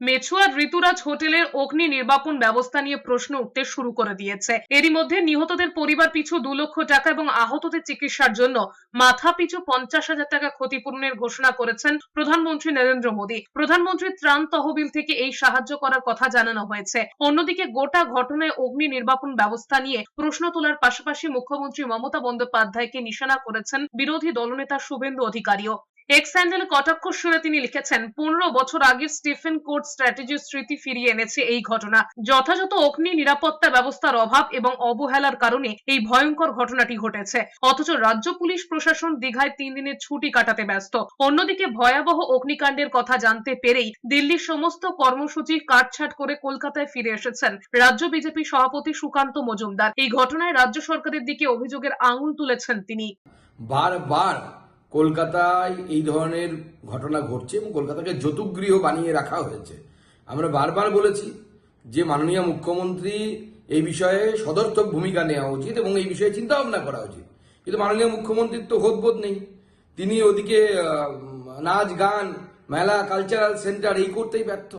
মেছুয়ার ঋতুরাজ হোটেলের অগ্নি নির্বাপন ব্যবস্থা নিয়ে প্রশ্ন উঠতে শুরু করে দিয়েছে। এরই মধ্যে নিহতদের পরিবার পিছু দু লক্ষ টাকা এবং আহতদের চিকিৎসার জন্য মাথা পিছু পঞ্চাশ হাজার টাকা ক্ষতিপূরণের ঘোষণা করেছেন প্রধানমন্ত্রী নরেন্দ্র মোদী। প্রধানমন্ত্রীর ত্রাণ তহবিল থেকে এই সাহায্য করার কথা জানানো হয়েছে। অন্যদিকে গোটা ঘটনায় অগ্নি নির্বাপন ব্যবস্থা নিয়ে প্রশ্ন তোলার পাশাপাশি মুখ্যমন্ত্রী মমতা বন্দ্যোপাধ্যায়কে নিশানা করেছেন বিরোধী দলনেতা শুভেন্দু অধিকারীও। এক্স কটাক্ষ সুরে তিনি লিখেছেন, পনেরো বছর আগে স্টিফেন কোর্ট স্ট্র্যাটেজির স্মৃতি ফিরিয়ে এনেছে এই ঘটনা। যথাযথ অগ্নি নিরাপত্তা ব্যবস্থার অভাব এবং অবহেলার কারণে এই ভয়ঙ্কর ঘটনাটি ঘটেছে। অথচ রাজ্য পুলিশ প্রশাসন দীঘায় তিন দিনের ছুটি কাটাতে ব্যস্ত। অন্যদিকে ভয়াবহ অগ্নিকাণ্ডের কথা জানতে পেরেই দিল্লির সমস্ত কর্মসূচি কাটছাট করে কলকাতায় ফিরে এসেছেন রাজ্য বিজেপি সভাপতি সুকান্ত মজুমদার। এই ঘটনায় রাজ্য সরকারের দিকে অভিযোগের আঙুল তুলেছেন তিনি। বারবার কলকাতায় এই ধরনের ঘটনা ঘটছে এবং কলকাতাকে যতুগৃহ বানিয়ে রাখা হয়েছে। আমরা বারবার বলেছি যে মাননীয় মুখ্যমন্ত্রী এই বিষয়ে সদর্থক ভূমিকা নেওয়া উচিত এবং এই বিষয়ে চিন্তা ভাবনা করা উচিত। কিন্তু মাননীয় মুখ্যমন্ত্রীর তো হোদবোধ নেই। তিনি ওদিকে নাচ, গান, মেলা কালচারাল সেন্টার এই করতেই ব্যর্থ।